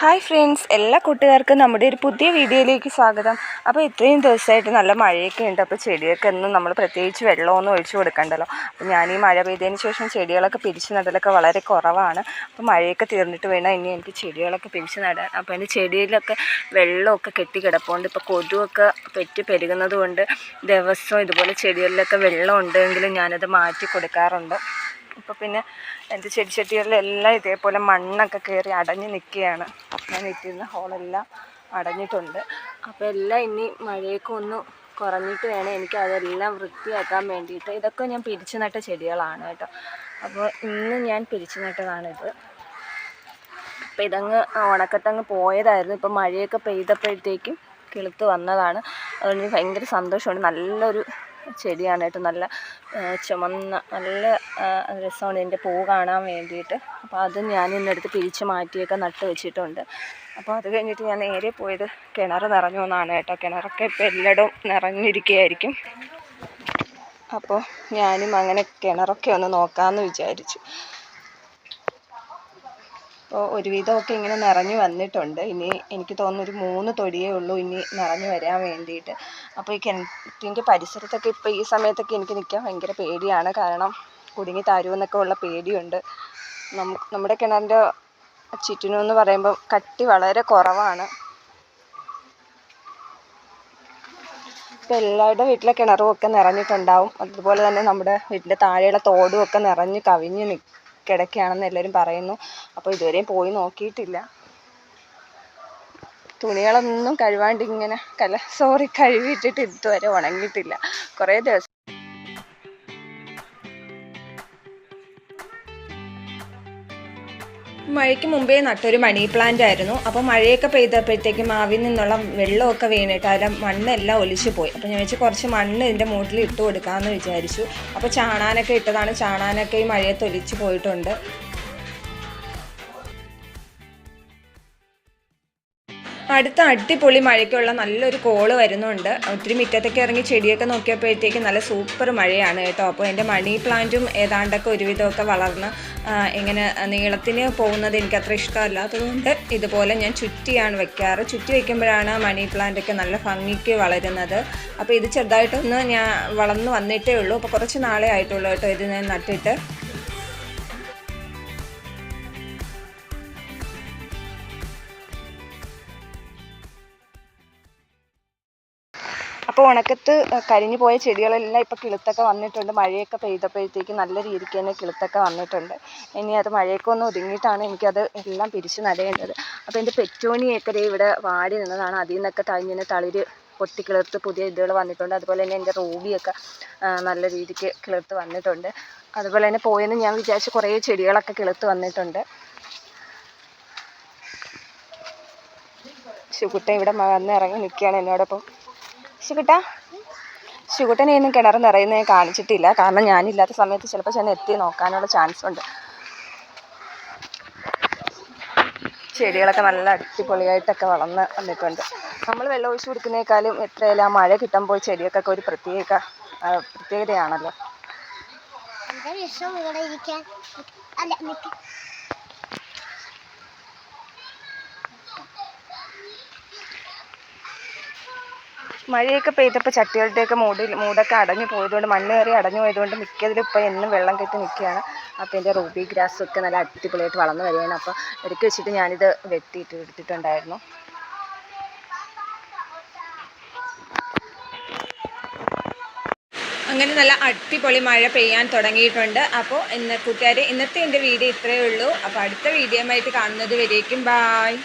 Hi friends എല്ലാ കൂട്ടുകാർക്കും നമ്മുടെ ഒരു പുതിയ വീഡിയോയിലേക്ക് സ്വാഗതം. അപ്പോൾ ഇത്രയും ദിവസമായിട്ട് നല്ല മഴയൊക്കെ ഉണ്ട്. അപ്പോൾ ചെടിയൊക്കെ ഒന്നും നമ്മൾ പ്രത്യേകിച്ച് വെള്ളമൊന്നും ഒഴിച്ചു കൊടുക്കണ്ടല്ലോ. അപ്പോൾ ഞാൻ ഈ മഴ പെയ്തതിന് ശേഷം ചെടികളൊക്കെ പിരിച്ചു നടലൊക്കെ വളരെ കുറവാണ്. അപ്പോൾ മഴയൊക്കെ തീർന്നിട്ട് വേണം ഇനി എനിക്ക് ചെടികളൊക്കെ പിരിച്ചു നടാൻ. അപ്പോൾ എന്റെ ചെടിയിലൊക്കെ വെള്ളമൊക്കെ കെട്ടി കിടപ്പുണ്ട് ഇപ്പോൾ കൊതുവൊക്കെ പെറ്റ് പെരുകുന്നത് കൊണ്ട് ദിവസവും ഇതുപോലെ ചെടികളിലൊക്കെ വെള്ളം ഉണ്ടെങ്കിലും ഞാനത് മാറ്റി കൊടുക്കാറുണ്ട്. ഇപ്പോൾ പിന്നെ എന്റെ ചെടിച്ചട്ടികളിലെല്ലാം ഇതേപോലെ മണ്ണൊക്കെ കയറി അടഞ്ഞു നിൽക്കുകയാണ് ഞാൻ ഇട്ടിരുന്ന ഹോളെല്ലാം അടഞ്ഞിട്ടുണ്ട്. അപ്പോൾ എല്ലാം ഇനി മഴയൊക്കെ ഒന്ന് കുറഞ്ഞിട്ട് വേണം എനിക്ക് അതെല്ലാം വൃത്തിയാക്കാൻ വേണ്ടിയിട്ട്. ഇതൊക്കെ ഞാൻ പിരിച്ചു നട്ട ചെടികളാണ് കേട്ടോ. അപ്പോൾ ഇന്ന് ഞാൻ പിരിച്ചു നട്ടതാണിത്. അപ്പോൾ ഇതങ്ങ് ഉണക്കത്തങ്ങ് പോയതായിരുന്നു. ഇപ്പം മഴയൊക്കെ പെയ്തപ്പോഴത്തേക്കും കിളുത്ത് വന്നതാണ്. അതുകൊണ്ട് ഭയങ്കര സന്തോഷമുണ്ട്. നല്ലൊരു ചെടിയാണ് കേട്ടോ. നല്ല ചുമന്ന നല്ല രസമാണ് ഇതിന്റെ പൂ കാണാൻ വേണ്ടിയിട്ട്. അപ്പോൾ അത് ഞാൻ ഇന്നെടുത്ത് പിരിച്ച് മാറ്റിയൊക്കെ നട്ട് വെച്ചിട്ടുണ്ട്. അപ്പോൾ അത് കഴിഞ്ഞിട്ട് ഞാൻ നേരെ പോയത് കിണർ നിറഞ്ഞു എന്നാണ് കേട്ടോ. കിണറൊക്കെ ഇപ്പോൾ എല്ലായിടവും നിറഞ്ഞിരിക്കുകയായിരിക്കും. അപ്പോൾ ഞാനും അങ്ങനെ കിണറൊക്കെ ഒന്ന് നോക്കാമെന്ന് വിചാരിച്ചു. അപ്പോൾ ഒരുവിധമൊക്കെ ഇങ്ങനെ നിറഞ്ഞു വന്നിട്ടുണ്ട്. ഇനി എനിക്ക് തോന്നുന്നു ഒരു മൂന്ന് തൊടിയേ ഉള്ളൂ ഇനി നിറഞ്ഞു വരാൻ വേണ്ടിയിട്ട്. അപ്പോൾ ഈ കിണറ്റിന്റെ പരിസരത്തൊക്കെ ഇപ്പോൾ ഈ സമയത്തൊക്കെ എനിക്ക് നിൽക്കാൻ ഭയങ്കര പേടിയാണ്. കാരണം കുടുങ്ങി താരുമെന്നൊക്കെ ഉള്ള പേടിയുണ്ട്. നമ്മുടെ കിണറിന്റെ ചുറ്റിനും എന്ന് പറയുമ്പോൾ കട്ടി വളരെ കുറവാണ്. ഇപ്പം എല്ലാവരുടെ വീട്ടിലെ കിണറും ഒക്കെ നിറഞ്ഞിട്ടുണ്ടാവും. അതുപോലെ തന്നെ നമ്മുടെ വീട്ടിന്റെ താഴെയുള്ള തോടും ഒക്കെ നിറഞ്ഞ് കവിഞ്ഞ് നി കിടക്കുകയാണെന്ന് എല്ലാവരും പറയുന്നു. അപ്പോൾ ഇതുവരെയും പോയി നോക്കിയിട്ടില്ല. തുണികളൊന്നും കഴുകാണ്ട് ഇങ്ങനെ കല സോറി കഴുകിയിട്ടിട്ട് ഇതുവരെ ഉണങ്ങിയിട്ടില്ല. കുറേ ദിവസം മഴയ്ക്ക് മുമ്പേ നട്ടൊരു മണി പ്ലാന്റ് ആയിരുന്നു. അപ്പോൾ മഴയൊക്കെ പെയ്തപ്പോഴത്തേക്കും മാവിൽ നിന്നുള്ള വെള്ളമൊക്കെ വീണിട്ട് അതിലെ മണ്ണെല്ലാം ഒലിച്ചു പോയി. അപ്പോൾ ഞാൻ വെച്ച് കുറച്ച് മണ്ണ് ഇതിന്റെ മൂട്ടിൽ ഇട്ട് കൊടുക്കാമെന്ന് വിചാരിച്ചു. അപ്പോൾ ചാണാനൊക്കെ ഇട്ടതാണ്. ചാണാനൊക്കെ ഈ മഴയത്ത് ഒലിച്ചു പോയിട്ടുണ്ട്. അടുത്ത അടിപൊളി മഴയ്ക്കുള്ള നല്ലൊരു കോൾ വരുന്നുണ്ട്. ഒത്തിരി മുറ്റത്തൊക്കെ ഇറങ്ങി ചെടിയൊക്കെ നോക്കിയപ്പോഴത്തേക്ക് നല്ല സൂപ്പർ മഴയാണ് കേട്ടോ. അപ്പോൾ എന്റെ മണി പ്ലാന്റും ഏതാണ്ടൊക്കെ ഒരുവിധമൊക്കെ വളർന്ന് ഇങ്ങനെ നീളത്തിന് പോകുന്നത് എനിക്ക് അത്ര ഇഷ്ടമല്ലാത്തതുകൊണ്ട് ഇതുപോലെ ഞാൻ ചുറ്റിയാണ് വെക്കാറ്. ചുറ്റി വെക്കുമ്പോഴാണ് മണി പ്ലാന്റൊക്കെ നല്ല ഭംഗിക്ക് വളരുന്നത്. അപ്പോൾ ഇത് ചെറുതായിട്ടൊന്ന് ഞാൻ വളർന്ന് വന്നിട്ടേ ഉള്ളൂ. അപ്പോൾ കുറച്ച് നാളെ ആയിട്ടുള്ളൂ കേട്ടോ ഇത് ഞാൻ നട്ടിട്ട്. അപ്പോൾ ഉണക്കത്ത് കരിഞ്ഞു പോയ ചെടികളെല്ലാം ഇപ്പോൾ കിളുത്തൊക്കെ വന്നിട്ടുണ്ട്. മഴയൊക്കെ പെയ്തപ്പോഴത്തേക്ക് നല്ല രീതിക്ക് തന്നെ കിളുത്തൊക്കെ വന്നിട്ടുണ്ട്. ഇനി അത് മഴയൊക്കെ ഒന്ന് ഒതുങ്ങിയിട്ടാണ് എനിക്കത് എല്ലാം പിരിച്ചു നടേണ്ടത്. അപ്പോൾ എന്റെ പെറ്റോണിയൊക്കെ ഇവിടെ വാടി നിന്നതാണ്. അതിൽ നിന്നൊക്കെ തഴിഞ്ഞിന് തളിര് പൊട്ടി കിളിർത്ത് പുതിയ ഇതുകൾ വന്നിട്ടുണ്ട്. അതുപോലെ തന്നെ എന്റെ റൂബിയൊക്കെ നല്ല രീതിക്ക് കിളിർത്ത് വന്നിട്ടുണ്ട്. അതുപോലെ തന്നെ പോയെന്ന് ഞാൻ വിചാരിച്ച് കുറേ ചെടികളൊക്കെ കിളിർത്ത് വന്നിട്ടുണ്ട്. ശുകുട്ട ഇവിടെ വന്ന് ഇറങ്ങി നിൽക്കുകയാണ് എന്നോടൊപ്പം. ശുകുട്ട ശുകുട്ടനെ ഒന്നും കിണർ നിറയുന്നത് കാണിച്ചിട്ടില്ല. കാരണം ഞാനില്ലാത്ത സമയത്ത് ചിലപ്പോൾ ചെന്ന് എത്തി നോക്കാനുള്ള ചാൻസ് ഉണ്ട്. ചെടികളൊക്കെ നല്ല അടിപൊളിയായിട്ടൊക്കെ വളർന്ന് വന്നിട്ടുണ്ട്. നമ്മൾ വെള്ളം ഒഴിച്ചു കൊടുക്കുന്നേക്കാളും എത്രയല്ല ആ മഴ കിട്ടുമ്പോൾ ചെടിയൊക്കെ ഒരു പ്രത്യേക പ്രത്യേകതയാണല്ലോ. മഴയൊക്കെ പെയ്തപ്പോൾ ചട്ടികളുടെയൊക്കെ മൂടി മൂടൊക്കെ അടഞ്ഞു പോയതുകൊണ്ട് മണ്ണ് കയറി അടഞ്ഞു പോയതുകൊണ്ട് മിക്കതിലും ഇപ്പോൾ എന്നും വെള്ളം കെട്ടി നിൽക്കുകയാണ്. അപ്പോൾ എന്റെ റൂബി ഗ്രാസൊക്കെ നല്ല അടിപൊളിയായിട്ട് വളർന്നു വരികയാണ്. അപ്പോൾ ഇടയ്ക്ക് വെച്ചിട്ട് ഞാനിത് വെട്ടിയിട്ട് എടുത്തിട്ടുണ്ടായിരുന്നു. അങ്ങനെ നല്ല അടിപൊളി മഴ പെയ്യാൻ തുടങ്ങിയിട്ടുണ്ട്. അപ്പോൾ ഇന്ന് കൂട്ടുകാർ ഇന്നത്തെ എന്റെ വീഡിയോ ഇത്രയേ ഉള്ളൂ. അപ്പോൾ അടുത്ത വീഡിയോ ആയിട്ട് കാണുന്നത് വരേക്കും. ബായ്